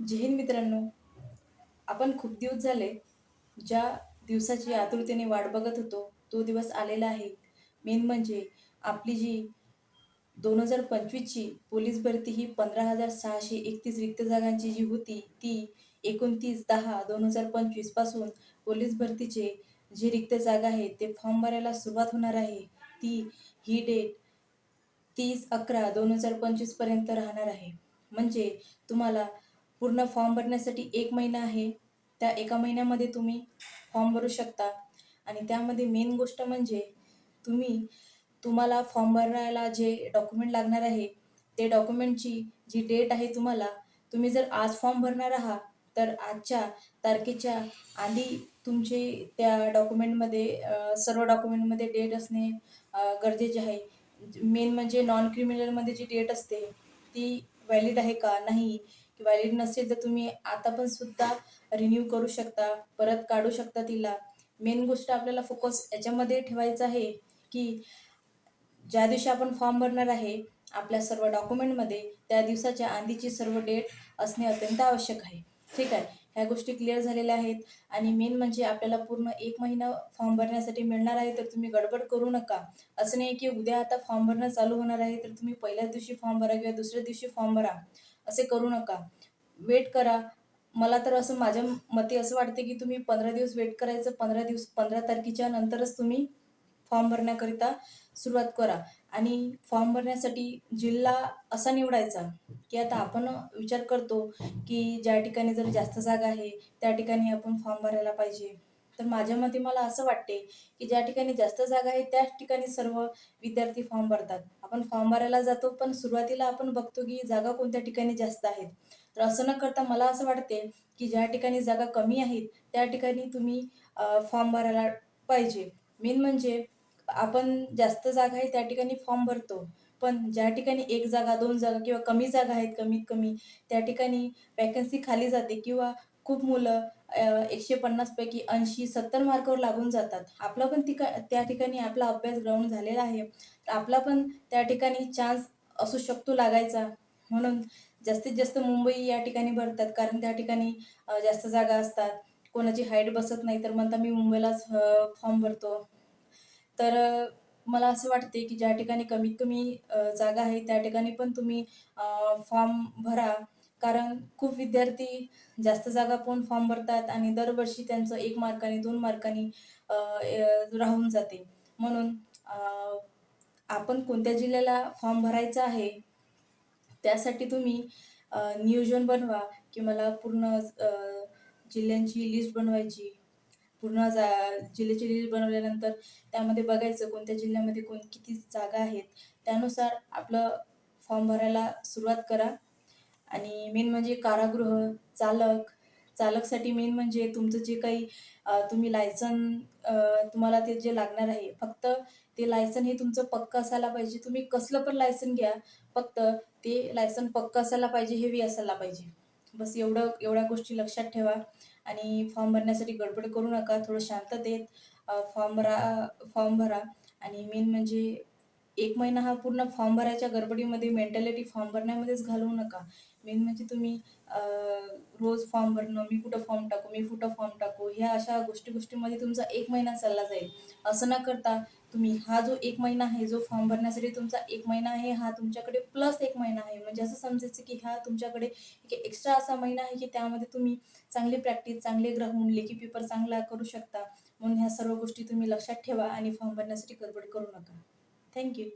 जय हिंद मित्रांनो. आपण खूप दिवस झाले ज्या दिवसाची आतुरतेने वाट बघत होतो तो दिवस आलेला आहे. मेन म्हणजे आपली जी दोन हजार पंचवीसची पोलीस भरती ही पंधरा हजार सहाशे एकतीस रिक्त जागांची जी होती ती एकोणतीस दहा दोन हजार पंचवीसपासून पोलीस भरतीचे जे रिक्त जागा आहे ते फॉर्म भरायला सुरुवात होणार आहे. ती ही डेट तीस अकरा दोन हजार पंचवीसपर्यंत राहणार आहे. म्हणजे तुम्हाला पूर्ण फॉर्म भरण्यासाठी एक महिना आहे. त्या एका महिन्यामध्ये तुम्ही फॉर्म भरू शकता. आणि त्यामध्ये मेन गोष्ट म्हणजे तुम्ही तुम्हाला फॉर्म भरायला जे डॉक्युमेंट लागणार आहे ते डॉक्युमेंटची जी डेट आहे तुम्हाला तुम्ही जर आज फॉर्म भरणार आहात तर आजच्या तारखेच्या आधी तुमचे त्या डॉक्युमेंटमध्ये सर्व डॉक्युमेंटमध्ये डेट असणे गरजेचे आहे. मेन म्हणजे नॉन क्रिमिनलमध्ये जी डेट असते ती व्हॅलिड आहे का? नाही. व्हॅलिड नसेल तर तुम्ही आता पण सुद्धा रिन्यू करू शकता परत काढू शकता तिला. मेन गोष्ट आपल्याला फोकस याच्यामध्ये ठेवायचं आहे की ज्या दिवशी आपण फॉर्म भरणार आहे आपल्या सर्व डॉक्युमेंटमध्ये त्या दिवसाच्या आधीची सर्व डेट असणे अत्यंत आवश्यक आहे. ठीक आहे? ह्या गोष्टी क्लिअर झालेल्या आहेत. आणि मेन म्हणजे आपल्याला पूर्ण एक महिना फॉर्म भरण्यासाठी मिळणार आहे तर तुम्ही गडबड करू नका. असं नाही की उद्या आता फॉर्म भरणं चालू होणार आहे तर तुम्ही पहिल्याच दिवशी फॉर्म भरा किंवा दुसऱ्या दिवशी फॉर्म भरा. असे करू नका. वेट करा. मला तर असं माझ्या मते असं वाटते की तुम्ही पंधरा दिवस वेट करायचं पंधरा दिवस पंधरा तारखेच्या नंतरच तुम्ही फॉर्म भरण्याकरिता सुरुवात करा. आणि फॉर्म भरण्यासाठी जिल्हा असा निवडायचा की आता आपण विचार करतो की ज्या ठिकाणी जर जास्त जागा आहे त्या ठिकाणी आपण फॉर्म भरायला पाहिजे. तर माझ्या मते मला असं वाटते की ज्या ठिकाणी जास्त जागा आहे त्याच ठिकाणी सर्व विद्यार्थी फॉर्म भरतात. आपण फॉर्म भरायला जातो पण सुरुवातीला आपण बघतो की जागा कोणत्या ठिकाणी जास्त आहेत. तर असं न करता मला असं वाटते की ज्या ठिकाणी जागा कमी आहेत त्या ठिकाणी तुम्ही फॉर्म भरायला पाहिजे. मेन म्हणजे आपण जास्त जागा आहे त्या ठिकाणी फॉर्म भरतो. पण ज्या ठिकाणी एक जागा दोन जागा किंवा कमी जागा आहेत कमीत कमी त्या ठिकाणी वॅकन्सी खाली जाते किंवा खूप मुलं एकशे पन्नासपैकी ऐंशी सत्तर मार्कावर लागून जातात. आपला पण तिका त्या ठिकाणी आपला अभ्यास ग्राउंड झालेला आहे. तर आपला पण त्या ठिकाणी चान्स असू शकतो लागायचा. म्हणून जास्तीत जास्त मुंबई या ठिकाणी भरतात. कारण त्या ठिकाणी जास्त जागा असतात. कोणाची हाईट बसत नाही तर म्हणता मी मुंबईलाच फॉर्म भरतो. तर मला असं वाटते की ज्या ठिकाणी कमीत कमी जागा आहे त्या ठिकाणी पण तुम्ही फॉर्म भरा. कारण खूप विद्यार्थी जास्त जागा पण फॉर्म भरतात आणि दरवर्षी त्यांचं एक मार्काने दोन मार्काने राहून जाते. म्हणून आपण कोणत्या जिल्ह्याला फॉर्म भरायचा आहे त्यासाठी तुम्ही नियोजन बनवा की मला पूर्ण जिल्ह्यांची लिस्ट बनवायची. पूर्ण जा जिल्ह्याची लिस्ट बनवल्यानंतर त्यामध्ये बघायचं कोणत्या जिल्ह्यामध्ये कोण किती जागा आहेत. त्यानुसार आपलं फॉर्म भरायला सुरुवात करा. आणि मेन म्हणजे कारागृह चालक. चालकसाठी मेन म्हणजे तुमचं जे काही तुम्ही लायसन तुम्हाला ते जे लागणार आहे फक्त ते लायसन हे तुमचं पक्कं असायला पाहिजे. तुम्ही कसलं पण लायसन घ्या फक्त ते लायसन पक्कं असायला पाहिजे हेवी असायला पाहिजे. बस एवढं एवढ्या गोष्टी लक्षात ठेवा आणि फॉर्म भरण्यासाठी गडबड करू नका. थोडं शांततेत फॉर्म भरा फॉर्म भरा. आणि मेन म्हणजे एक महिना हा पूर्ण फॉर्म भरायच्या गडबडीमध्ये मेंटॅलिटी फॉर्म भरण्यामध्येच घालवू नका. मेन म्हणजे तुम्ही रोज फॉर्म भरणं मी कुठं फॉर्म टाकू मी कुठं फॉर्म टाकू ह्या अशा गोष्टी गोष्टीमध्ये तुमचा एक महिना चालला जाईल. असं न करता तुम्ही हा जो एक महिना आहे जो फॉर्म भरण्यासाठी तुमचा एक महिना आहे हा तुमच्याकडे प्लस एक महिना आहे. म्हणजे असं समजायचं की हा तुमच्याकडे एक एक्स्ट्रा असा महिना आहे की त्यामध्ये तुम्ही चांगली प्रॅक्टिस चांगले ग्रहून लेखी पेपर चांगला करू शकता. म्हणून ह्या सर्व गोष्टी तुम्ही लक्षात ठेवा आणि फॉर्म भरण्यासाठी गडबड करू नका. Thank you.